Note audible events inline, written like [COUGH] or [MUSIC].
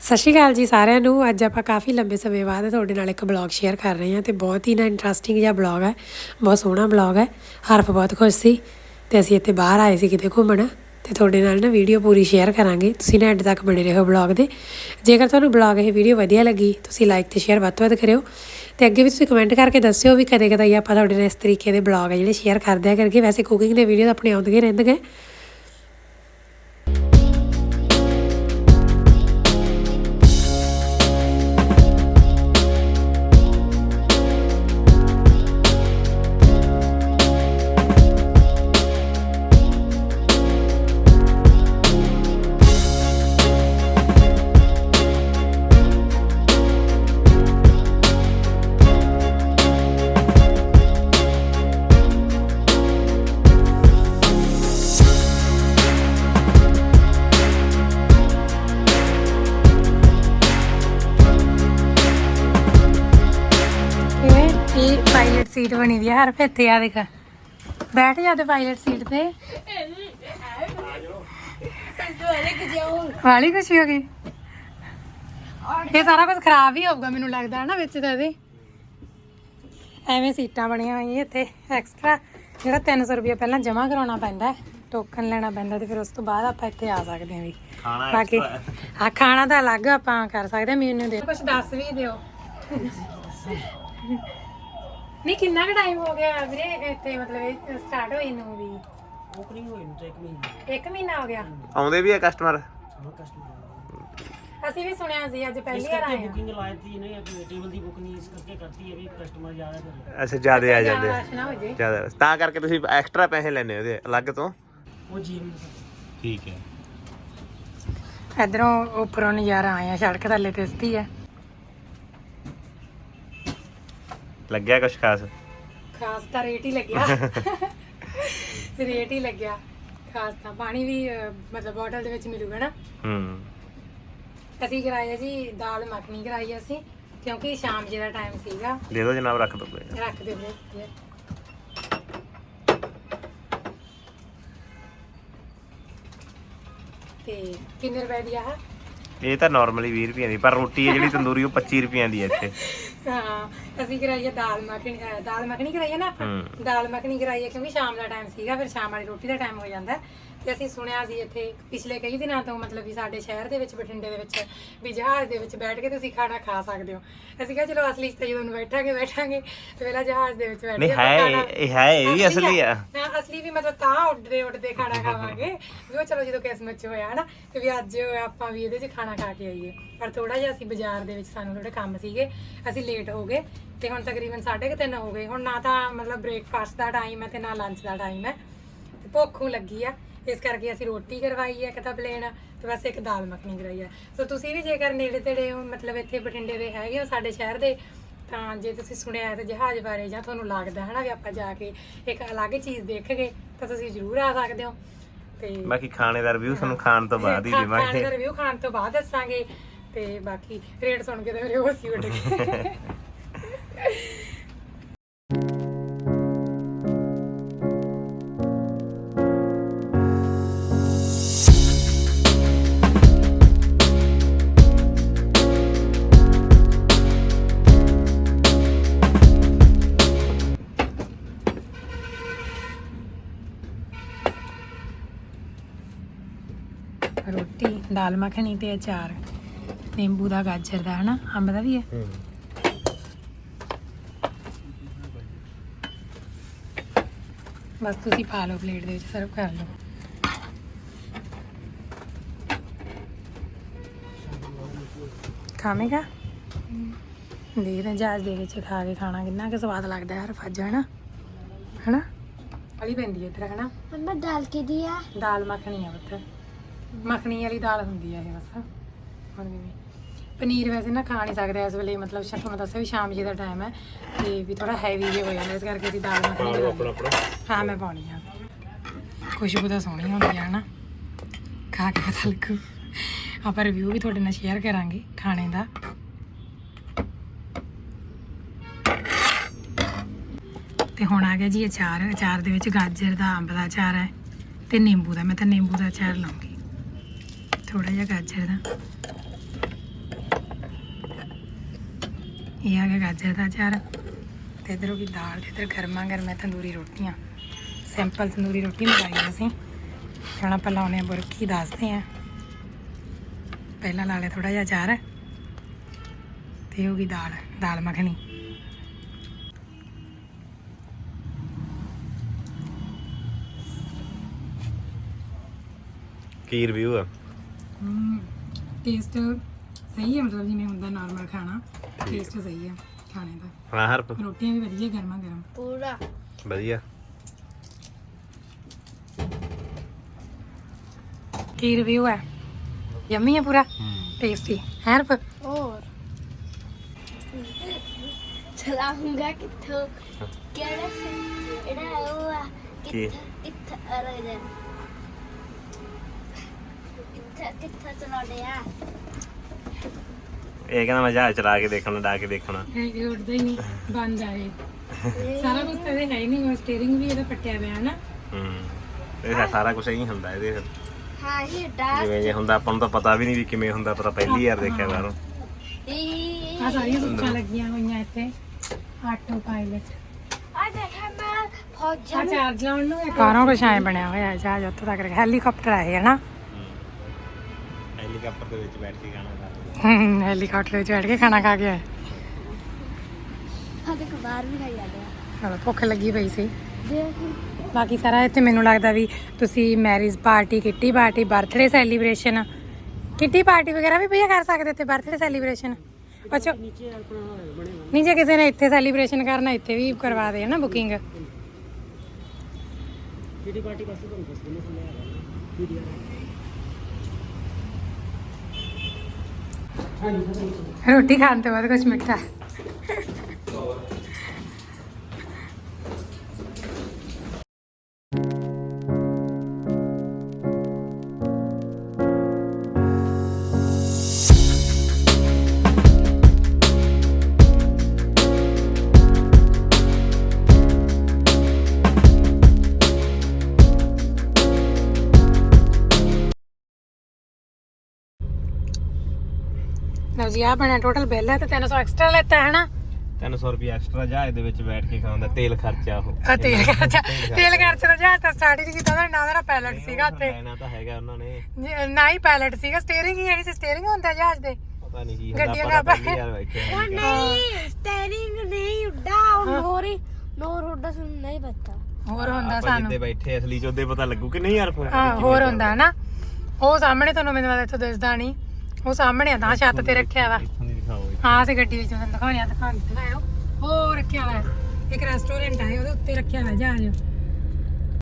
ਸਤਿ ਸ਼੍ਰੀ ਅਕਾਲ ਜੀ ਸਾਰਿਆਂ ਨੂੰ। ਅੱਜ ਆਪਾਂ ਕਾਫੀ ਲੰਬੇ ਸਮੇਂ ਬਾਅਦ ਤੁਹਾਡੇ ਨਾਲ ਇੱਕ ਬਲੌਗ ਸ਼ੇਅਰ ਕਰ ਰਹੇ ਹਾਂ ਤੇ ਬਹੁਤ ਹੀ ਨਾ ਇੰਟਰਸਟਿੰਗ ਜਿਹਾ ਬਲੌਗ ਹੈ। ਬਹੁਤ ਸੋਹਣਾ ਬਲੌਗ ਹੈ। ਹਰਫ ਬਹੁਤ ਖੁਸ਼ ਸੀ ਤੇ ਅਸੀਂ ਇੱਥੇ ਬਾਹਰ ਆਏ ਸੀ ਕਿਤੇ ਘੁੰਮਣ ਤੇ ਤੁਹਾਡੇ ਨਾਲ ਨਾ ਵੀਡੀਓ ਪੂਰੀ ਸ਼ੇਅਰ ਕਰਾਂਗੇ। ਤੁਸੀਂ ਨਾ ਐਡ ਤੱਕ ਬਣੇ ਰਹੋ ਬਲੌਗ ਦੇ। ਜੇਕਰ ਤੁਹਾਨੂੰ ਬਲੌਗ ਇਹ ਵੀਡੀਓ ਵਧੀਆ ਲੱਗੀ, ਤੁਸੀਂ ਲਾਈਕ ਤੇ ਸ਼ੇਅਰ ਵੱਧ ਤੋਂ ਵੱਧ ਕਰਿਓ ਤੇ ਅੱਗੇ ਵੀ ਤੁਸੀਂ ਕਮੈਂਟ ਕਰਕੇ ਦੱਸਿਓ ਵੀ ਕਦੇ ਕਦੇ ਆਪਾਂ ਤੁਹਾਡੇ ਨਾਲ ਇਸ ਤਰੀਕੇ ਦੇ ਬਲੌਗ ਹੈ ਜਿਹੜੇ ਸ਼ੇਅਰ ਕਰਦੇ ਆ ਕਰਕੇ ਵੈਸੇ ਕੁਕਿੰਗ ਦੇ ਵੀਡੀਓ ਆਪਣੇ ਆਉਂਦੇ ਰਹਿੰਦੇ ਗਏ ਪਾਇਲਟ ਸੀਟ ਬਣੀ ਦੀ ਹਰ ਇੱਥੇ ਆ ਦੇਖ। ਬੈਠ ਜਾ ਤੇ ਪਾਇਲਟ ਸੀਟ ਤੇ। ਵਾਲੀ ਖੁਸ਼ੀ ਹੋ ਗਈ। ਇਹ ਸਾਰਾ ਕੁਝ ਖਰਾਬ ਹੀ ਹੋਊਗਾ ਮੈਨੂੰ ਲੱਗਦਾ ਹੈ ਨਾ ਵਿੱਚ ਤਾਂ ਇਹਦੇ। ਐਵੇਂ ਸੀਟਾਂ ਬਣੀਆਂ ਹੋਈਆਂ ਇੱਥੇ ਐਕਸਟਰਾ ਜਿਹੜਾ 300 ਰੁਪਏ ਪਹਿਲਾਂ ਜਮ੍ਹਾਂ ਕਰਾਉਣਾ ਪੈਂਦਾ ਟੋਕਨ ਲੈਣਾ ਪੈਂਦਾ ਤੇ ਫਿਰ ਉਸ ਤੋਂ ਬਾਅਦ ਆਪਾਂ ਇੱਥੇ ਆ ਸਕਦੇ ਹਾਂ ਵੀ। ਖਾਣਾ ਬਾਕੀ ਆ ਖਾਣਾ ਤਾਂ ਅਲੱਗ ਆਪਾਂ ਕਰ ਸਕਦੇ ਹਾਂ ਮੈਨੂੰ ਦੇ। ਕੁਝ ਦੱਸ ਵੀ ਦਿਓ। ਨਹੀਂ ਕਿੰਨਾ ਕੁ ਟਾਈਮ ਹੋ ਗਿਆ ਵੀਰੇ? ਇੱਥੇ ਮਤਲਬ ਇਹ ਸਟਾਰਟ ਹੋਈ ਨੂੰ ਵੀ। ਓਪਨਿੰਗ ਹੋਈ ਨੂੰ ਤਾਂ ਇੱਕ ਮਹੀਨਾ ਇੱਕ ਮਹੀਨਾ ਹੋ ਗਿਆ? ਆਉਂਦੇ ਵੀ ਆ ਕਸਟਮਰ ਹਾਂ ਕਸਟਮਰ ਅਸੀਂ ਵੀ ਸੁਣਿਆ ਸੀ ਅੱਜ ਪਹਿਲੀ ਇਸ ਵਾਰ ਕਰਕੇ ਆਏ ਹਾਂ। ਬੁਕਿੰਗ ਲਾਈ ਤੀ ਨਹੀਂ ਆਪਣੀ ਟੇਬਲ ਦੀ ਬੁੱਕ ਨਹੀਂ ਇਸ ਕਰਕੇ ਕਰਤੀ ਹੈ ਵੀ ਕਸਟਮਰ ਜ਼ਿਆਦਾ ਕਰੇ। ਅੱਛਾ ਜਿਆਦੇ ਆ ਜਾਂਦੇ ਜ਼ਿਆਦਾ ਆ rush ਨਾ ਹੋ ਜੇ। ਜ਼ਿਆਦਾ ਤਾਂ ਕਰਕੇ ਤੁਸੀਂ ਐਕਸਟਰਾ ਪੈਸੇ ਲੈਣੇ ਉਹਦੇ ਅਲੱਗ ਤੋਂ? ਉਹ ਜੀਐਮ ਠੀਕ ਹੈ। ਇਧਰੋਂ ਉੱਪਰੋਂ ਨਜ਼ਾਰਾ ਆਇਆ ਸੜਕ ਥੱਲੇ ਤੇ ਸਤੀ ਹੈ। ਲੱਗਿਆ ਕੁਛ ਖਾਸ? ਖਾਸ ਤਾਂ ਰੇਟ ਹੀ ਲੱਗਿਆ। ਰੇਟ ਹੀ ਲੱਗਿਆ। ਖਾਸ ਤਾਂ ਪਾਣੀ ਵੀ ਅਹ, ਮਤਲਬ ਬੋਟਲ ਦੇ ਵਿੱਚ ਮਿਲੂਗਾ ਨਾ। ਹੂੰ। ਅਸੀਂ ਕਰਾਇਆ ਜੀ ਦਾਲ ਮੱਖਣੀ ਕਰਾਈ ਅਸੀਂ ਕਿਉਂਕਿ ਸ਼ਾਮ ਜੇ ਦਾ ਟਾਈਮ ਸੀਗਾ। ਦੇ ਦਿਓ ਜਨਾਬ ਰੱਖ ਦੋ ਰੱਖ ਦੇ ਵੀਰੇ ਤੇ ਕਿੰਨੇ ਰੁਪਏ ਦੀ ਆ ਇਹ ਤਾਂ ਨਾਰਮਲੀ 20 ਰੁਪਈਆਂ ਦੀ ਪਰ ਰੋਟੀ ਹੈ ਜਿਹੜੀ ਤੰਦੂਰੀ ਉਹ 25 ਰੁਪਈਆਂ ਦੀ ਹੈ ਇੱਥੇ ਹਾਂ ਅਸੀਂ ਕਰਾਈ ਦਾਲ ਮੱਖਣੀ ਅਹ ਦਾਲ ਮੱਖਣੀ ਕਰਾਈ ਆ ਨਾ ਆਪਾਂ। ਦਾਲ ਮੱਖਣੀ ਕਰਾਈ ਆ ਕਿਉਂਕਿ ਸ਼ਾਮ ਦਾ ਟਾਈਮ ਸੀਗਾ ਫਿਰ ਸ਼ਾਮ ਵਾਲੀ ਰੋਟੀ ਦਾ ਟਾਈਮ ਹੋ ਜਾਂਦਾ ਹੈ। ਤੇ ਅਸੀਂ ਸੁਣਿਆ ਸੀ ਇੱਥੇ ਪਿਛਲੇ ਕਈ ਦਿਨਾਂ ਤੋਂ ਮਤਲਬ ਵੀ ਸਾਡੇ ਸ਼ਹਿਰ ਦੇ ਵਿੱਚ ਬਠਿੰਡੇ ਦੇ ਵਿੱਚ ਵੀ ਜਹਾਜ਼ ਦੇ ਵਿੱਚ ਬੈਠ ਕੇ ਤੁਸੀਂ ਖਾਣਾ ਖਾ ਸਕਦੇ ਹੋ। ਅਸੀਂ ਕਿਹਾ ਚਲੋ ਅਸਲੀ 'ਚ ਤਾਂ ਜਦੋਂ ਬੈਠਾਂਗੇ ਬੈਠਾਂਗੇ ਤੇ ਪਹਿਲਾਂ ਜਹਾਜ਼ ਦੇ ਵਿੱਚ ਬੈਠ ਨਹੀਂ ਕੇ ਹੈ ਖਾਣਾ- ਇਹ ਹੈ ਇਹ ਵੀ ਅਸਲੀ ਆ। ਹਾਂ ਅਸਲੀ ਵੀ ਮਤਲਬ ਤਾਂ ਉੱਡਦੇ ਉੱਡਦੇ ਖਾਣਾ ਖਾਵਾਂਗੇ ਵੀ ਉਹ ਚਲੋ ਜਦੋਂ ਕਿਸਮਤ ਚ ਹੋਇਆ ਹਨਾ ਤੇ ਵੀ ਅੱਜ ਆਪਾਂ ਵੀ ਇਹਦੇ ਚ ਖਾਣਾ ਖਾ ਕੇ ਆਈਏ। ਪਰ ਥੋੜਾ ਜਿਹਾ ਅਸੀਂ ਬਾਜ਼ਾਰ ਦੇ ਵਿੱਚ ਸਾਨੂੰ ਥੋੜੇ ਕੰਮ ਸੀਗੇ ਅਸੀਂ ਲੇਟ ਹੋ ਗਏ ਤੇ ਹੁਣ ਤਕਰੀਬਨ 3:30 ਹੋ ਗਏ। ਹੁਣ ਨਾ ਤਾਂ ਮਤਲਬ ਬ੍ਰੇਕਫਾਸਟ ਦਾ ਟਾਈਮ ਹੈ ਤੇ ਨਾ ਲੰਚ ਦਾ ਟਾਈਮ ਹੈ ਤੇ ਭੁੱਖੋਂ ਲੱਗੀ ਆ। ਇਸ ਕਰਕੇ ਅਸੀਂ ਰੋਟੀ ਕਰਵਾਈ ਹੈ ਇੱਕ ਤਾਂ ਪਲੇਨ ਤੇ ਬਸ ਇੱਕ ਦਾਲ ਮੱਖਣੀ ਕਰਾਈ ਹੈ। ਸੋ ਤੁਸੀਂ ਵੀ ਜੇਕਰ ਨੇੜੇ ਤੇੜੇ ਹੋ ਮਤਲਬ ਇੱਥੇ ਬਠਿੰਡੇ ਦੇ ਹੈਗੇ ਹੋ ਸਾਡੇ ਸ਼ਹਿਰ ਦੇ ਤਾਂ ਜੇ ਤੁਸੀਂ ਸੁਣਿਆ ਹੈ ਤੇ ਜਹਾਜ਼ ਬਾਰੇ ਜਾਂ ਤੁਹਾਨੂੰ ਲੱਗਦਾ ਹੈ ਨਾ ਵੀ ਆਪਾਂ ਜਾ ਕੇ ਇੱਕ ਅਲੱਗ ਚੀਜ਼ ਦੇਖ ਗਏ ਤਾਂ ਤੁਸੀਂ ਜ਼ਰੂਰ ਆ ਸਕਦੇ ਹੋ। ਤੇ ਬਾਕੀ ਖਾਣੇ ਦਾ ਰਿਵਿਊ ਤੁਹਾਨੂੰ ਖਾਣ ਤੋਂ ਬਾਅਦ ਹੀ ਖਾ- ਖਾਣੇ ਦੇਵਾਂਗੇ। ਦਾ ਰਿਵਿਊ ਖਾਣ ਤੋਂ ਬਾਅਦ ਦੱਸਾਂਗੇ ਤੇ ਬਾਕੀ ਰੇਟ ਸੁਣ ਕੇ ਤਾਂ ਮੇਰੇ ਹੋਸ਼ ਹੀ [LAUGHS] ਉੱਡ ਗਏ। ਦਾਲ ਮੱਖਣੀ ਤੇ ਅਚਾਰ ਨਿੰਬੂ ਦਾ ਗਾਜਰ ਦਾ ਹਨਾ? ਅੰਬ ਦਾ ਵੀ ਹੈ? ਹੂੰ। ਬਸ ਤੁਸੀਂ ਪਾ ਲਓ ਪਲੇਟ ਦੇ ਵਿੱਚ ਸਰਵ ਕਰ ਲਓ। ਖਾਵੇਂਗਾ? ਦੇਖਦੇ ਜਹਾਜ਼ ਦੇ ਵਿੱਚ ਖਾ ਕੇ ਖਾਣਾ ਕਿੰਨਾ ਕੁ ਸਵਾਦ ਲੱਗਦਾ ਹੈ ਹਰ ਫੱਜ ਹਨਾ? ਹਨਾ? ਵਾਲੀ ਪੈਂਦੀ ਹੈ ਇੱਧਰ ਹਨਾ? ਮੰਮਾ ਦਾਲ ਕਿਹਦੀ ਆ? ਦਾਲ ਮੱਖਣੀ ਆ ਪੁੱਤ ਮੱਖਣੀ ਵਾਲੀ ਦਾਲ ਹੁੰਦੀ ਆ ਇਹ ਬਸ। ਹੁਣ ਵੀ ਪਨੀਰ ਵੈਸੇ ਨਾ ਖਾ ਨਹੀਂ ਸਕਦੇ ਇਸ ਵੇਲੇ ਮਤਲਬ ਸ਼ਾ ਤੁਹਾਨੂੰ ਦੱਸਿਆ ਵੀ ਸ਼ਾਮ ਜੀ ਦਾ ਟਾਈਮ ਹੈ ਤੇ ਵੀ ਥੋੜਾ ਹੈਵੀ ਜਿਹਾ ਹੋ ਜਾਂਦਾ ਇਸ ਕਰਕੇ ਅਸੀਂ ਦਾਲ ਮੱਖਣੀ ਬਣਾਉਂਦੇ ਹਾਂ ਮੈਂ ਪਾਉਣੀ ਆ। ਖੁਸ਼ਬੂ ਤਾਂ ਸੋਹਣੀ ਹੁੰਦੀ ਆ ਨਾ। ਖਾ ਕੇ ਪਤਾ ਲੱਗੂ। ਆਪਾਂ ਰਿਵਿਊ ਵੀ ਤੁਹਾਡੇ ਨਾਲ ਸ਼ੇਅਰ ਕਰਾਂਗੇ ਖਾਣੇ ਦਾ। ਤੇ ਹੁਣ ਆ ਗਿਆ ਜੀ ਅਚਾਰ। ਅਚਾਰ ਦੇ ਵਿੱਚ ਗਾਜਰ ਦਾ ਅੰਬ ਦਾ ਅਚਾਰ ਹੈ ਤੇ ਨਿੰਬੂ ਦਾ। ਮੈਂ ਤਾਂ ਨਿੰਬੂ ਦਾ ਅਚਾਰ ਲਾਉਂਗੀ। ਥੋੜਾ ਜਿਹਾ ਗਾਜਰ ਦਾ। ਇਹ ਆ ਗਿਆ ਗਾਜਰ ਦਾ ਅਚਾਰ। ਤੇ ਇਧਰ ਹੋ ਗਈ ਦਾਲ, ਤੇ ਇਧਰ ਗਰਮਾ ਗਰਮਾ ਤੰਦੂਰੀ ਰੋਟੀਆਂ। ਸਿੰਪਲ ਤੰਦੂਰੀ ਰੋਟੀ ਮੰਗਾਈ ਅਸੀਂ। ਹੁਣ ਆਪਾਂ ਲਾਉਣੇ ਬੁਰਕੀ, ਦੱਸਦੇ ਆ। ਪਹਿਲਾਂ ਲਾ ਲਿਆ ਥੋੜਾ ਜਿਹਾ ਅਚਾਰ। ਤੇ ਹੋ ਗਈ ਦਾਲ ਦਾਲ ਮੱਖਣੀ। ਕੀ ਰਿਵਿਊ ਆ? ਟੇਸਟ ਸਹੀ ਹੈ ਮਤਲਬ ਜਿਵੇਂ ਹੁੰਦਾ ਨਾਰਮਲ ਖਾਣਾ ਟੇਸਟ ਸਹੀ ਹੈ ਖਾਣੇ ਦਾ। ਹਾਂ ਹਰਪ। ਰੋਟੀਆਂ ਵੀ ਵਧੀਆ ਗਰਮਾ ਗਰਮ। ਪੂਰਾ। ਵਧੀਆ। ਕੀ ਰਿਵਿਊ ਹੈ? ਯੰਮੀ ਹੈ ਪੂਰਾ? ਟੇਸਟੀ ਹੈ ਰਪ ਹੋਰ। ਚਲਾਉਂਗਾ ਕਿੱਥੋਂ? ਕਿਹੜਾ ਸੀ ਇਹਦਾ ਉਹ ਆ? ਕੀ? ਕਿੱਥੇ ਕਿੱਥੇ ਅਰੇ ਕਿੱਥੇ ਕਿੱਥੇ ਚਲਾਉਂਦੇ ਆ? ਇਹ ਕਹਿੰਦਾ ਮੈਂ ਜਹਾਜ਼ ਚਲਾ ਕੇ ਦੇਖਣਾ ਡਾ ਕੇ ਦੇਖਣਾ। ਇਹ ਉੱਡਦਾ ਹੀ ਨਹੀਂ ਬੰਦ ਆ ਇਹ। ਸਾਰਾ ਕੁਝ ਤਾਂ ਇਹਦੇ ਹੈ ਹੀ ਨਹੀਂ ਸਟੀਅਰਿੰਗ ਵੀ ਇਹਦਾ ਪੱਟਿਆ ਪਿਆ ਹੈ ਨਾ। ਹੂੰ ਇਹ ਤਾਂ ਸਾਰਾ ਕੁਝ ਹੀ ਹੁੰਦਾ ਇਹਦੇ ਫਿਰ ਹਾਂ ਇਹ ਡਾਸ ਜਿਵੇਂ ਜੇ ਹੁੰਦਾ ਆਪਾਂ ਨੂੰ ਤਾਂ ਪਤਾ ਵੀ ਨਹੀਂ ਵੀ ਕਿਵੇਂ ਹੁੰਦਾ ਪਤਾ ਪਹਿਲੀ ਵਾਰ ਦੇਖਿਆ ਬਾਹਰੋਂ ਇਹ ਆ ਸਾਰੀਆਂ ਸੁੱਚਾਂ ਲੱਗੀਆਂ ਹੋਈਆਂ ਇੱਥੇ ਆਟੋ ਪਾਇਲਟ ਆ ਦੇਖਾ ਮੈਂ ਫੌਜ ਆ ਚਾਰਜ ਲਾਉਣ ਨੂੰ ਕਾਰਾਂ ਕੁਛ ਐ ਬਣਿਆ ਹੋਇਆ ਜਹਾਜ਼ ਉੱਥੇ ਤੱਕ ਹੈਲੀਕਾਪਟਰ ਆਏ ਹੈ ਨਾ? ਹੈਲੀਕਾਪਟਰ ਦੇ ਵਿੱਚ ਬੈਠ ਕੇ ਖਾਣਾ ਖਾ ਹੂੰ ਹੈਲੀਕਾਪਟਰ ਵਿੱਚ ਬੈਠ ਕੇ ਖਾਣਾ ਖਾ ਕੇ ਆਏ। ਹਾਂ ਦੇਖ ਬਾਹਰ ਵੀ ਖਾਈ ਜਾਂਦੇ ਆ। ਚਲੋ ਭੁੱਖ ਲੱਗੀ ਪਈ ਸੀ। ਦੇਖ। ਬਾਕੀ ਸਾਰਾ ਇੱਥੇ ਮੈਨੂੰ ਲੱਗਦਾ ਵੀ ਤੁਸੀਂ marriage party kitty party birthday celebration kitty party ਵਗੈਰਾ ਵੀ ਭਈਆ ਕਰ ਸਕਦੇ ਤੇ ਬਰਥਡੇ ਸੈਲੀਬ੍ਰੇਸ਼ਨ? ਅੱਛਾ ਨੀਚੇ ਆਪਣਾ ਨਹੀਂ ਜੇ ਕਿਸੇ ਨੇ ਇੱਥੇ ਸੈਲੀਬ੍ਰੇਸ਼ਨ ਕਰਨਾ ਇੱਥੇ ਵੀ ਕਰਵਾ ਦੇ ਨਾ ਬੁਕਿੰਗ। ਕਿਹੜੀ ਪਾਰਟੀ ਪਾਸੇ ਤੁਹਾਨੂੰ ਦੱਸ ਦਿੰਦੇ ਥੱਲੇ ਆ ਰਿਹਾ ਵੀਡੀਓ ਹਾਂਜੀ ਸਰ ਨੀਚੇ ਰੋਟੀ ਖਾਣ ਤੋਂ ਬਾਅਦ ਕੁਝ ਮਿੱਠਾ। ਲਓ ਜੀ ਆ ਬਣਿਆ ਟੋਟਲ ਬਿੱਲ ਹੈ ਤੇ 300 ਐਕਸਟਰਾ ਲੈਤਾ ਹੈ ਨਾ? 300 ਰੁਪਏ ਐਕਸਟਰਾ ਜਹਾਜ਼ ਦੇ ਵਿੱਚ ਬੈਠ ਕੇ ਖਾਣ ਦਾ ਤੇਲ ਖਰਚਾ ਉਹ। ਆ ਤੇਲ ਖਰਚਾ ਤੇਲ ਖਰਚਾ। ਤਾਂ ਜਹਾਜ਼ ਤਾਂ ਸਟਾਰਟ ਹੀ ਨਹੀਂ ਕੀਤਾ ਉਹਦਾ ਨਾ ਮੇਰਾ ਪਾਇਲਟ ਸੀਗਾ ਉੱਤੇ ਲੈਣਾ ਤਾਂ ਹੈਗਾ ਉਹਨਾਂ ਨੇ। ਜੀ, ਨਾ ਹੀ ਪਾਇਲਟ ਸੀਗਾ ਸਟੀਅਰਿੰਗ ਹੀ ਜਿਹੜੀ ਸੀ ਸਟੀਅਰਿੰਗ ਹੁੰਦਾ ਜਹਾਜ਼ ਦੇ। ਪਤਾ ਨਹੀਂ ਕੀ ਹੁੰਦਾ ਗੱਡੀਆਂ ਦਾ ਪਹਿਲੀ ਵਾਰ ਬੈਠੇ ਹਾਂ ਨਹੀਂ ਸਟੀਅਰਿੰਗ ਨਹੀਂ ਉੱਡਾ ਉਹ ਨੋਰੀ ਨੋਰ ਉੱਡਾ ਸੁਣ ਨਹੀਂ ਪਤਾ। ਹੋਰ ਹੁੰਦਾ ਆਪਾਂ ਸਾਨੂੰ। ਜਿੱਦੇ ਬੈਠੇ ਅਸਲੀ ਚ ਉਹਦੇ ਪਤਾ ਲੱਗੂ ਕਿ ਨਹੀਂ ਯਾਰ ਫਿਰ ਹਾਂ ਹੋਰ ਹੁੰਦਾ ਨਾ। ਉਹ ਸਾਹਮਣੇ ਤੁਹਾਨੂੰ ਮੈਨੂੰ ਲੱਗਦਾ ਇੱਥੋਂ ਦਿਸਦਾ ਨਹੀਂ ਉਹ ਸਾਹਮਣੇ ਆ ਤਾਂ ਛੱਤ ਤੇ ਰੱਖਿਆ ਵਾ। ਇੱਥੋਂ ਦੀ ਦਿਖਾਓ ਹਾਂ ਅਸੀਂ ਗੱਡੀ ਵਿੱਚ ਤੁਹਾਨੂੰ ਦਿਖਾਉਣਿਆ ਦਿਖਾਉਣ ਦਿਖਾਇਓ ਉਹ ਰੱਖਿਆ ਹੋਇਆ ਇੱਕ ਰੈਸਟੋਰੈਂਟ ਹੈ ਉਹਦੇ ਉੱਤੇ ਰੱਖਿਆ ਹੋਇਆ ਜਹਾਜ਼